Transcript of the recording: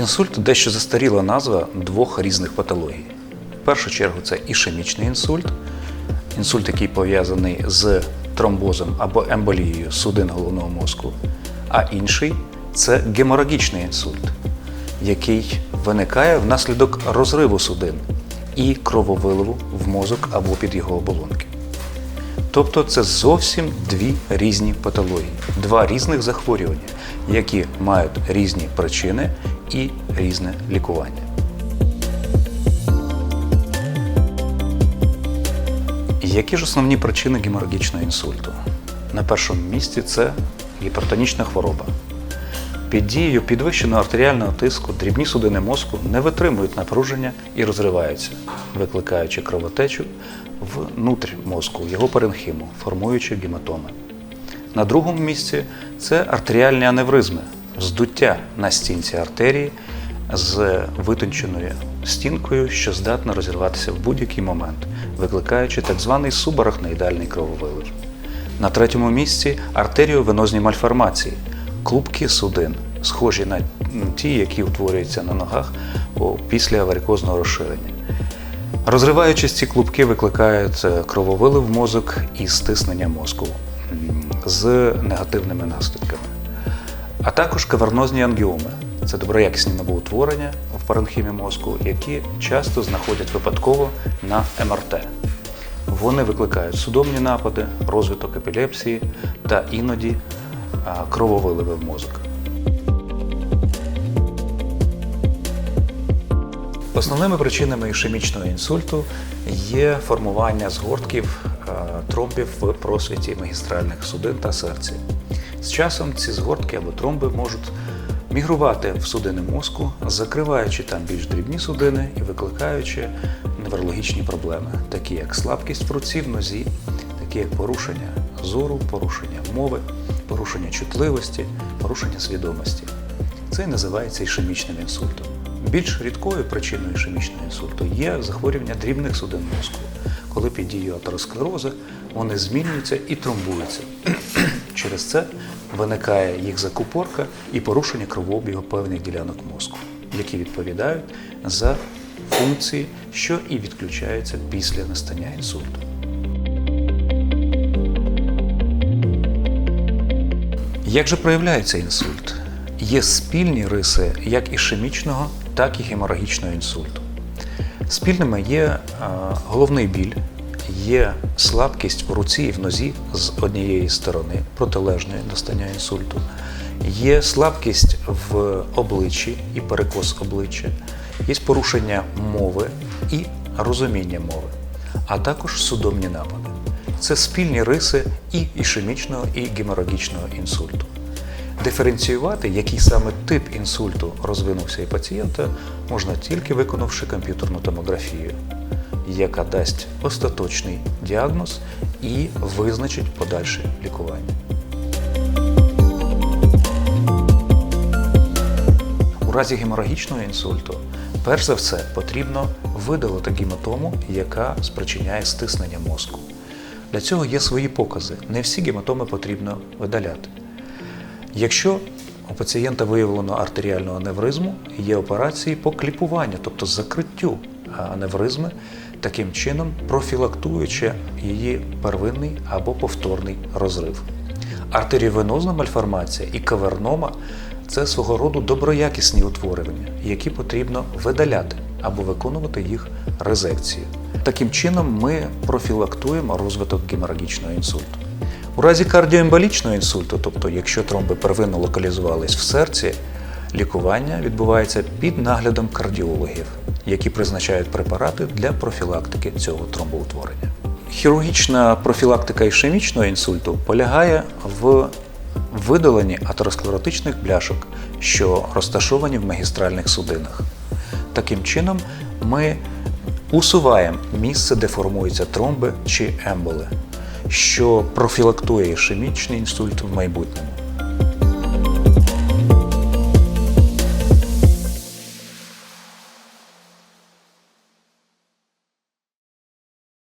Інсульт дещо застаріла назва двох різних патологій. В першу чергу це ішемічний інсульт, інсульт, який пов'язаний з тромбозом або емболією судин головного мозку, а інший це геморагічний інсульт, який виникає внаслідок розриву судин і крововиливу в мозок або під його оболонки. Тобто це зовсім дві різні патології, два різних захворювання, які мають різні причини і різне лікування. Які ж основні причини геморагічного інсульту? На першому місці це гіпертонічна хвороба. Під дією підвищеного артеріального тиску дрібні судини мозку не витримують напруження і розриваються, викликаючи кровотечу внутрь мозку, його паренхіму, формуючи гематоми. На другому місці це артеріальні аневризми, здуття на стінці артерії з витонченою стінкою, що здатна розірватися в будь-який момент, викликаючи так званий субарахноїдальний крововилив. На третьому місці артеріовенозні мальформації, клубки судин, схожі на ті, які утворюються на ногах після варикозного розширення. Розриваючись, ці клубки викликають е, крововилив мозок і стиснення мозку з негативними наслідками. А також кавернозні ангіоми це доброякісні новоутворення в паренхімі мозку, які часто знаходять випадково на МРТ. Вони викликають судомні напади, розвиток епілепсії та іноді а, крововиливи в мозок. Основними причинами ішемічного інсульту є формування згортків тромбів в просвіті магістральних судин та серця. З часом ці згортки або тромби можуть мігрувати в судини мозку, закриваючи там більш дрібні судини і викликаючи неврологічні проблеми, такі як слабкість в руці, в нозі, такі як порушення зору, порушення мови, порушення чутливості, порушення свідомості. Це і називається ішемічним інсультом. Більш рідкою причиною ішемічного інсульту є захворювання дрібних судин мозку, коли під дією атеросклерозу вони змінюються і тромбуються. Через це виникає їх закупорка і порушення кровообігу певних ділянок мозку, які відповідають за функції, що і відключаються після настання інсульту. Як же проявляється інсульт? Є спільні риси як ішемічного, так і геморагічного інсульту. Спільними є е, головний біль, є слабкість в руці і в нозі з однієї сторони, протилежної до стання інсульту, є слабкість в обличчі і перекос обличчя, є порушення мови і розуміння мови, а також судомні напади. Це спільні риси і ішемічного, і геморагічного інсульту. Диференціювати, який саме тип інсульту розвинувся у пацієнта, можна тільки виконавши комп'ютерну томографію, яка дасть остаточний діагноз і визначить подальше лікування. У разі геморагічного інсульту, перш за все, потрібно видалити гематому, яка спричиняє стиснення мозку. Для цього є свої покази. Не всі гематоми потрібно видаляти. Якщо у пацієнта виявлено артеріальну аневризму, є операції по кліпуванню, тобто закриттю аневризми, таким чином профілактуючи її первинний або повторний розрив. Артеріовенозна мальформація і кавернома це свого роду доброякісні утворення, які потрібно видаляти або виконувати їх резекцію. Таким чином ми профілактуємо розвиток геморагічного інсульту. У разі кардіоемболічного інсульту, тобто якщо тромби первинно локалізувались в серці, лікування відбувається під наглядом кардіологів, які призначають препарати для профілактики цього тромбоутворення. Хірургічна профілактика ішемічного інсульту полягає в видаленні атеросклеротичних бляшок, що розташовані в магістральних судинах. Таким чином, ми усуваємо місце, де формуються тромби чи емболи, що профілактує ішемічний інсульт в майбутньому.